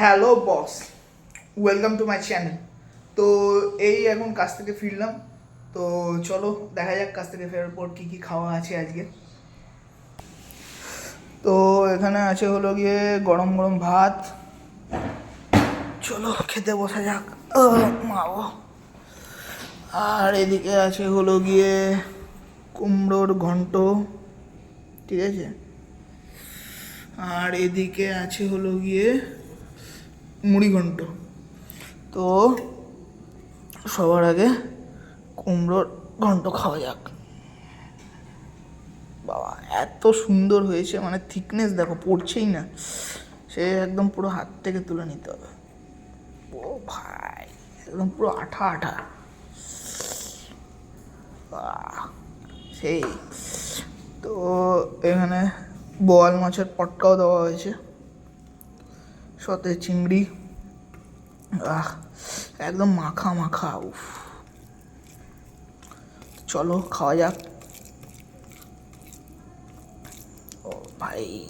Hello boss welcome to my channel তো এই এখন কাজ থেকে ফিরলাম। তো চলো দেখা যাক কাজ থেকে ফেরার পর কী কী খাওয়া আছে আজকে। তো এখানে আছে হলো গিয়ে গরম গরম ভাত। চলো খেতে বসা যাক। মাও। আর এদিকে আছে হলো গিয়ে কুমড়োর ঘন্ট। ঠিক আছে? আর এদিকে আছে হলো গিয়ে মুড়ি ঘন্ট তো সবার আগে কুমড়োর ঘন্ট খাওয়া যাক। বাবা, এত সুন্দর হয়েছে মানে থিকনেস দেখো, পড়ছেই না। সে একদম পুরো হাত থেকে তুলে নিতে হবে। ও ভাই, একদম পুরো আঠা আঠা। সেই। তো এখানে বোয়াল মাছের পটকাও দেওয়া হয়েছে। সাথে চিংড়ি। আহ, একদম মাখা মাখা, উফ। চলো, খাওয়া যাক। ও ভাই।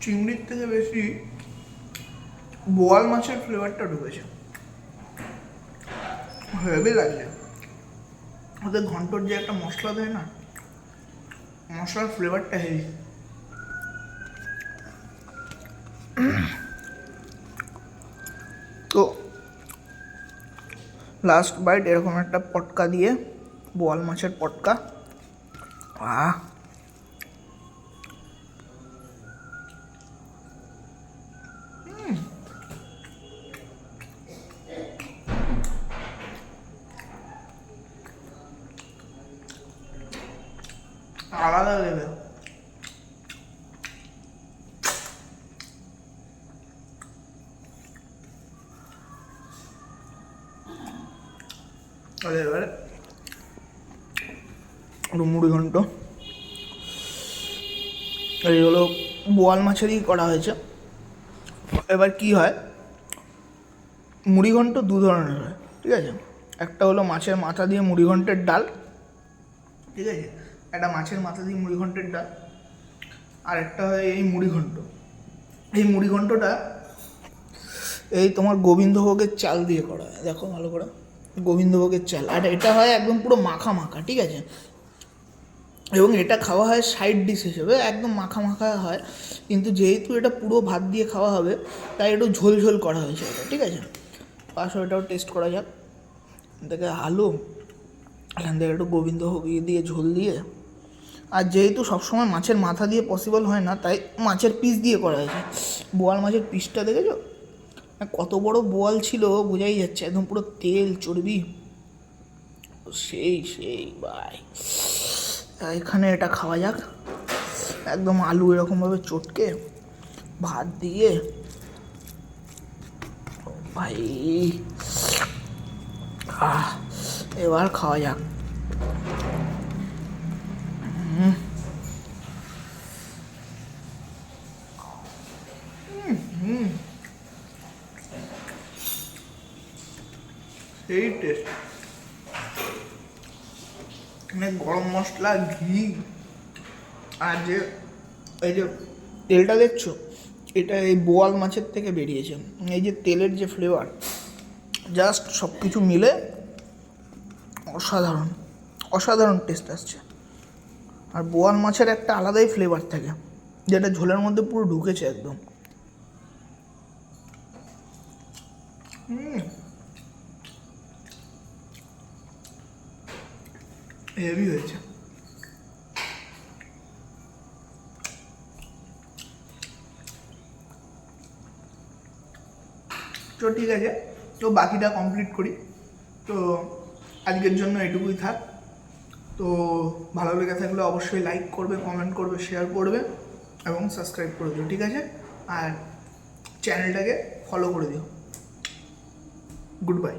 চিংড়ির থেকে বেশি বোয়াল মাছের ফ্লেভারটা ঢুকেছে। হেভি লাগছে। ওদের ঘন্টর যে একটা মশলা দেয় না, মশলার ফ্লেভারটা হেভি তো লাস্ট বাইট এরকম একটা পটকা দিয়ে, বোয়াল মাছের পটকা। আহ! আলাদা লেভেল তাহলে এবারে মুড়ি ঘন্ট। এই হলো বোয়াল মাছেরই করা হয়েছে। এবার কি হয়? মুড়ি ঘন্ট দু ধরনের হয়, ঠিক আছে? একটা হলো মাছের মাথা দিয়ে মুড়ি ঘন্টের ডাল, ঠিক আছে? একটা মাছের মাথা দিয়ে মুড়ি ঘন্টের ডাল আর একটা হয় এই মুড়ি ঘন্ট। এই মুড়ি ঘন্টটা এই তোমার গোবিন্দভোগের চাল দিয়ে করা হয়। দেখো ভালো করে। গোবিন্দভোগের চাল। আর এটা হয় একদম পুরো মাখা মাখা ঠিক আছে? এবং এটা খাওয়া হয় সাইড ডিশ হিসেবে, একদম মাখা মাখা হয়। কিন্তু যেহেতু এটা পুরো ভাত দিয়ে খাওয়া হবে, তাই একটু ঝোল ঝোল করা হয়েছে এটা ঠিক আছে? পাশে এটাও টেস্ট করা যাক। থেকে আলু, এখান থেকে একটু গোবিন্দভোগ দিয়ে ঝোল দিয়ে আর যেহেতু সবসময় মাছের মাথা দিয়ে পসিবল হয় না, তাই মাছের পিস দিয়ে করা হয়েছে। বোয়াল মাছের পিসটা দেখেছ? কত বড় বোয়াল ছিল, বোঝাই যাচ্ছে একদম পুরো তেল, চর্বি। সেই সেই, ভাই। এখানে এটা খাওয়া যাক। একদম আলু এরকমভাবে চটকে, ভাত দিয়ে। ভাই, আহ, এবার খাওয়া যাক। সেই টেস্ট মানে গরম মশলা, ঘি, আর যে এই যে তেলটা দেখছ? এটা এই বোয়াল মাছের থেকে বেরিয়েছে। এই যে তেলের যে ফ্লেভার জাস্ট সব কিছু মিলে অসাধারণ অসাধারণ টেস্ট আসছে। আর বোয়াল মাছের একটা আলাদাই ফ্লেভার থাকে, যেটা ঝোলের মধ্যে পুরো ঢুকেছে একদম। হেভি হয়েছে তো ঠিক আছে, তো বাকিটা কমপ্লিট করি। তো আজকের জন্য এটুকুই থাক। তো ভালো লেগে থাকলে অবশ্যই লাইক করবে কমেন্ট করবে শেয়ার করবে এবং সাবস্ক্রাইব করে দিও, ঠিক আছে? আর চ্যানেলটাকে ফলো করে দিও। Good bye